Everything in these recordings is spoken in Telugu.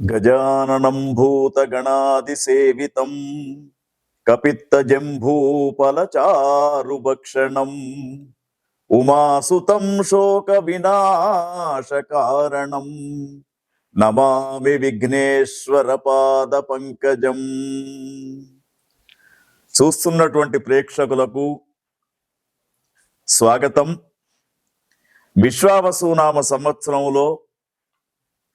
గజాననం భూతగణాదిసేవితం కపిత్తజంభూపలచారుభక్షణం ఉమాసుతం శోక వినాశకారణం నమామి విఘ్నేశ్వర పాద పంకజం చూస్తున్నటువంటి ప్రేక్షకులకు స్వాగతం. విశ్వావసునామ సంవత్సరంలో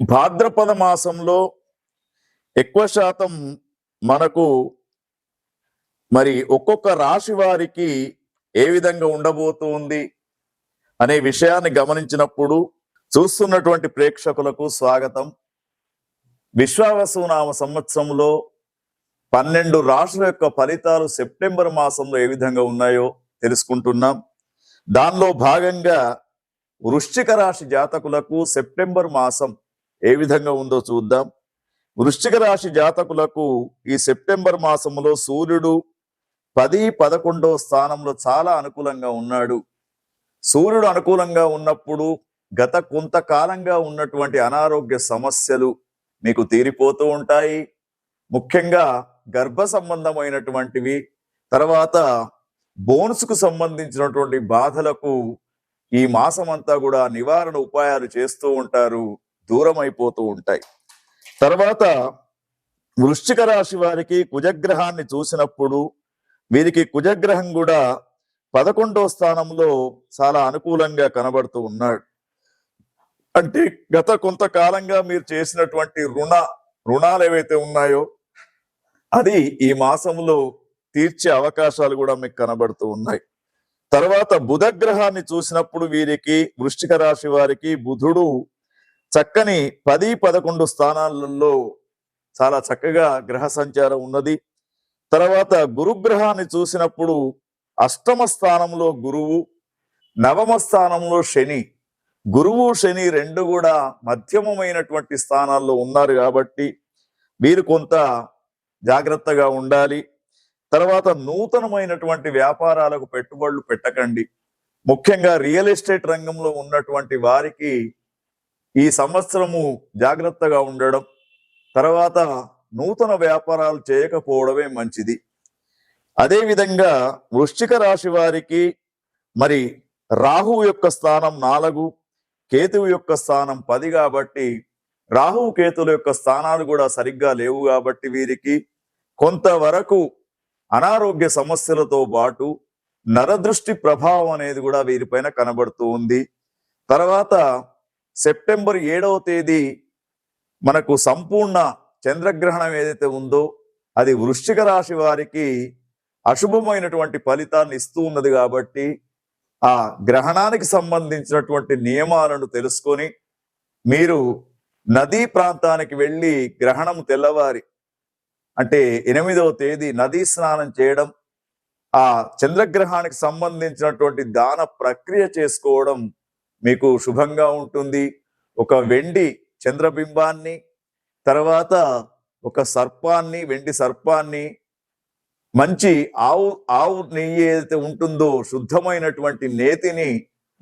భాద్రపద మాసంలో ఎక్కువ శాతం మనకు మరి ఒక్కొక్క రాశి వారికి ఏ విధంగా ఉండబోతుంది అనే విషయాన్ని గమనించినప్పుడు చూస్తున్నటువంటి ప్రేక్షకులకు స్వాగతం. విశ్వావసునామ సంవత్సరంలో పన్నెండు రాశుల యొక్క ఫలితాలు సెప్టెంబర్ మాసంలో ఏ విధంగా ఉన్నాయో తెలుసుకుంటున్నాం. దానిలో భాగంగా వృశ్చిక రాశి జాతకులకు సెప్టెంబర్ మాసం ఏ విధంగా ఉందో చూద్దాం. వృశ్చిక రాశి జాతకులకు ఈ సెప్టెంబర్ మాసంలో సూర్యుడు పది పదకొండో స్థానంలో చాలా అనుకూలంగా ఉన్నాడు. సూర్యుడు అనుకూలంగా ఉన్నప్పుడు గత కొంతకాలంగా ఉన్నటువంటి అనారోగ్య సమస్యలు మీకు తీరిపోతూ ఉంటాయి. ముఖ్యంగా గర్భ సంబంధమైనటువంటివి తర్వాత బోన్స్కు సంబంధించినటువంటి బాధలకు ఈ మాసం అంతా కూడా నివారణ ఉపాయాలు చేస్తూ ఉంటారు. దూరం అయిపోతూ ఉంటాయి. తర్వాత వృశ్చిక రాశి వారికి కుజగ్రహాన్ని చూసినప్పుడు వీరికి కుజగ్రహం కూడా పదకొండో స్థానంలో చాలా అనుకూలంగా కనబడుతూ ఉన్నాడు. అంటే గత కొంతకాలంగా మీరు చేసినటువంటి రుణ రుణాలు ఏవైతే ఉన్నాయో అది ఈ మాసంలో తీర్చే అవకాశాలు కూడా మీకు కనబడుతూ ఉన్నాయి. తర్వాత బుధగ్రహాన్ని చూసినప్పుడు వీరికి వృశ్చిక రాశి వారికి బుధుడు చక్కని పది పదకొండు స్థానాలలో చాలా చక్కగా గ్రహ సంచారం ఉన్నది. తర్వాత గురుగ్రహాన్ని చూసినప్పుడు అష్టమ స్థానంలో గురువు నవమ స్థానంలో శని. గురువు శని రెండు కూడా మధ్యమమైనటువంటి స్థానాల్లో ఉన్నారు కాబట్టి వీరు కొంత జాగ్రత్తగా ఉండాలి. తర్వాత నూతనమైనటువంటి వ్యాపారాలకు పెట్టుబడులు పెట్టకండి. ముఖ్యంగా రియల్ ఎస్టేట్ రంగంలో ఉన్నటువంటి వారికి ఈ సంవత్సరము జాగ్రత్తగా ఉండడం తర్వాత నూతన వ్యాపారాలు చేయకపోవడమే మంచిది. అదేవిధంగా వృశ్చిక రాశి వారికి మరి రాహువు యొక్క స్థానం నాలుగు కేతువు యొక్క స్థానం పది కాబట్టి రాహువు కేతుల యొక్క స్థానాలు కూడా సరిగ్గా లేవు కాబట్టి వీరికి కొంతవరకు అనారోగ్య సమస్యలతో పాటు నరదృష్టి ప్రభావం అనేది కూడా వీరిపైన కనబడుతూ ఉంది. తర్వాత సెప్టెంబర్ ఏడవ తేదీ మనకు సంపూర్ణ చంద్రగ్రహణం ఏదైతే ఉందో అది వృశ్చిక రాశి వారికి అశుభమైనటువంటి ఫలితాన్ని ఇస్తూ ఉన్నది కాబట్టి ఆ గ్రహణానికి సంబంధించినటువంటి నియమాలను తెలుసుకొని మీరు నదీ ప్రాంతానికి వెళ్ళి గ్రహణం తెల్లవారి అంటే ఎనిమిదవ తేదీ నదీ స్నానం చేయడం ఆ చంద్రగ్రహానికి సంబంధించినటువంటి దాన ప్రక్రియ చేసుకోవడం మీకు శుభంగా ఉంటుంది. ఒక వెండి చంద్రబింబాన్ని తర్వాత ఒక సర్పాన్ని వెండి సర్పాన్ని మంచి ఆవు ఆవు నెయ్యి ఏదైతే ఉంటుందో శుద్ధమైనటువంటి నేతిని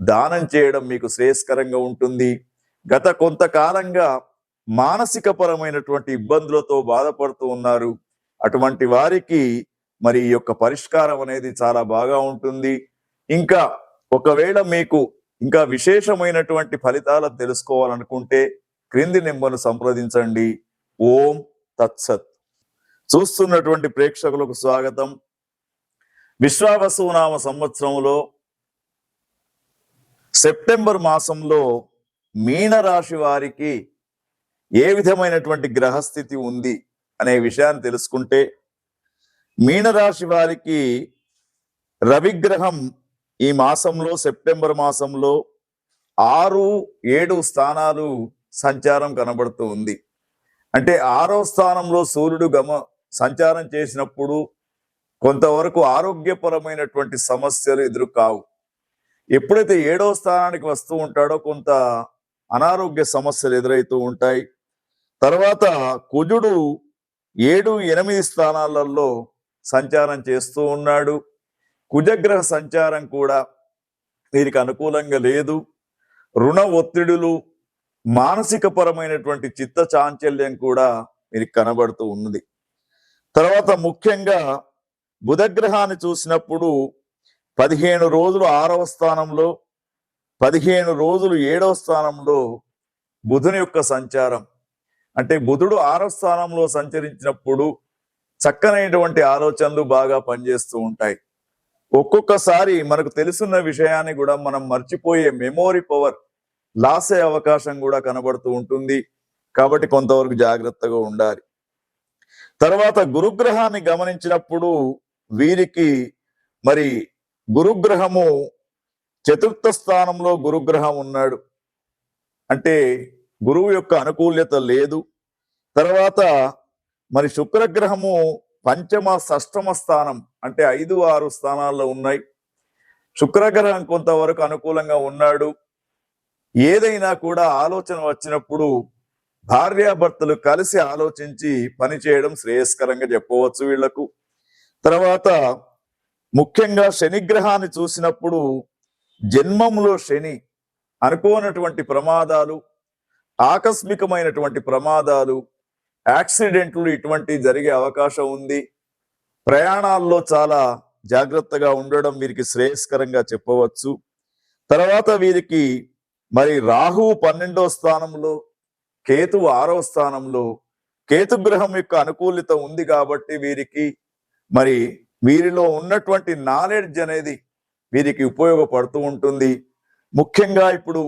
దానం చేయడం మీకు శ్రేయస్కరంగా ఉంటుంది. గత కొంతకాలంగా మానసిక పరమైనటువంటి ఇబ్బందులతో బాధపడుతూ ఉన్నారు. అటువంటి వారికి మరి ఈ యొక్క పరిష్కారం అనేది చాలా బాగా ఉంటుంది. ఇంకా ఒకవేళ మీకు ఇంకా విశేషమైనటువంటి ఫలితాలను తెలుసుకోవాలనుకుంటే క్రింది నెంబర్ను సంప్రదించండి. ఓం తత్సత్. చూస్తున్నటువంటి ప్రేక్షకులకు స్వాగతం. విశ్వావసునామ సంవత్సరంలో సెప్టెంబర్ మాసంలో మీనరాశి వారికి ఏ విధమైనటువంటి గ్రహస్థితి ఉంది అనే విషయాన్ని తెలుసుకుంటే మీనరాశి వారికి రవిగ్రహం ఈ మాసంలో సెప్టెంబర్ మాసంలో ఆరు ఏడు స్థానాలు సంచారం కనబడుతూ ఉంది. అంటే ఆరో స్థానంలో సూర్యుడు గమ సంచారం చేసినప్పుడు కొంతవరకు ఆరోగ్యపరమైనటువంటి సమస్యలు ఎదురు కావు ఎప్పుడైతే ఏడో స్థానానికి వస్తూ ఉంటాడో కొంత అనారోగ్య సమస్యలు ఎదురవుతూ ఉంటాయి. తర్వాత కుజుడు ఏడు ఎనిమిది స్థానాలలో సంచారం చేస్తూ ఉన్నాడు. కుజగ్రహ సంచారం కూడా దీనికి అనుకూలంగా లేదు. రుణ ఒత్తిడులు మానసిక పరమైనటువంటి చిత్త చాంచల్యం కూడా మీరు కనబడుతూ ఉన్నది. తర్వాత ముఖ్యంగా బుధగ్రహాన్ని చూసినప్పుడు పదిహేను రోజులు ఆరవ స్థానంలో పదిహేను రోజులు ఏడవ స్థానంలో బుధుని యొక్క సంచారం. అంటే బుధుడు ఆరవ స్థానంలో సంచరించినప్పుడు చక్కనైనటువంటి ఆలోచనలు బాగా పనిచేస్తూ ఉంటాయి. ఒక్కొక్కసారి మనకు తెలుసున్న విషయాన్ని కూడా మనం మర్చిపోయే మెమోరీ పవర్ లాస్ అయ్యే అవకాశం కూడా కనబడుతూ ఉంటుంది. కాబట్టి కొంతవరకు జాగ్రత్తగా ఉండాలి. తర్వాత గురుగ్రహాన్ని గమనించినప్పుడు వీరికి మరి గురుగ్రహము చతుర్థ స్థానంలో గురుగ్రహం ఉన్నాడు. అంటే గురువు యొక్క అనుకూల్యత లేదు. తర్వాత మరి శుక్రగ్రహము పంచమ షష్టమ స్థానం అంటే ఐదు ఆరు స్థానాల్లో ఉన్నాయి. శుక్రగ్రహం కొంతవరకు అనుకూలంగా ఉన్నాడు. ఏదైనా కూడా ఆలోచన వచ్చినప్పుడు భార్యాభర్తలు కలిసి ఆలోచించి పని చేయడం శ్రేయస్కరంగా చెప్పవచ్చు వీళ్ళకు తర్వాత ముఖ్యంగా శనిగ్రహాన్ని చూసినప్పుడు జన్మంలో శని అనుకోనటువంటి ప్రమాదాలు ఆకస్మికమైనటువంటి ప్రమాదాలు యాక్సిడెంట్లు ఇటువంటి జరిగే అవకాశం ఉంది. ప్రయాణాల్లో చాలా జాగ్రత్తగా ఉండడం వీరికి శ్రేయస్కరంగా చెప్పవచ్చు. తర్వాత వీరికి మరి రాహువు పన్నెండో స్థానంలో కేతువు ఆరో స్థానంలో కేతు గ్రహం యొక్క అనుకూలిత ఉంది కాబట్టి వీరికి మరి వీరిలో ఉన్నటువంటి నాలెడ్జ్ అనేది వీరికి ఉపయోగపడుతూ ఉంటుంది. ముఖ్యంగా ఇప్పుడు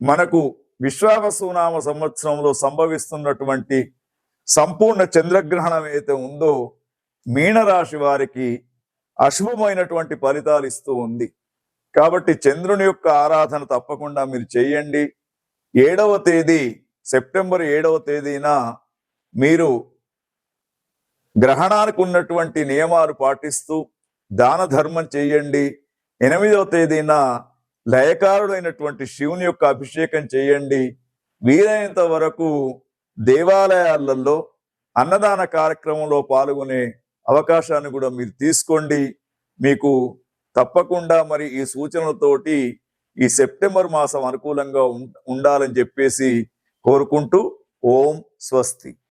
మనకు విశ్వావసునామ సంవత్సరంలో సంభవిస్తున్నటువంటి సంపూర్ణ చంద్రగ్రహణం ఏదైతే ఉందో మీనరాశి వారికి అశుభమైనటువంటి ఫలితాలు ఇస్తూ ఉంది. కాబట్టి చంద్రుని యొక్క ఆరాధన తప్పకుండా మీరు చేయండి. ఏడవ తేదీ సెప్టెంబర్ ఏడవ తేదీన మీరు గ్రహణానికి ఉన్నటువంటి నియమాలు పాటిస్తూ దాన ధర్మం చేయండి. ఎనిమిదవ తేదీన లయకారుడైనటువంటి శివుని యొక్క అభిషేకం చేయండి. వీలైనంత వరకు దేవాలయాలలో అన్నదాన కార్యక్రమంలో పాల్గొనే అవకాశాన్ని కూడా మీరు తీసుకోండి. మీకు తప్పకుండా మరి ఈ సూచనలతోటి ఈ సెప్టెంబర్ మాసం అనుకూలంగా ఉం- ఉండాలని చెప్పేసి కోరుకుంటూ ఓం స్వస్తి.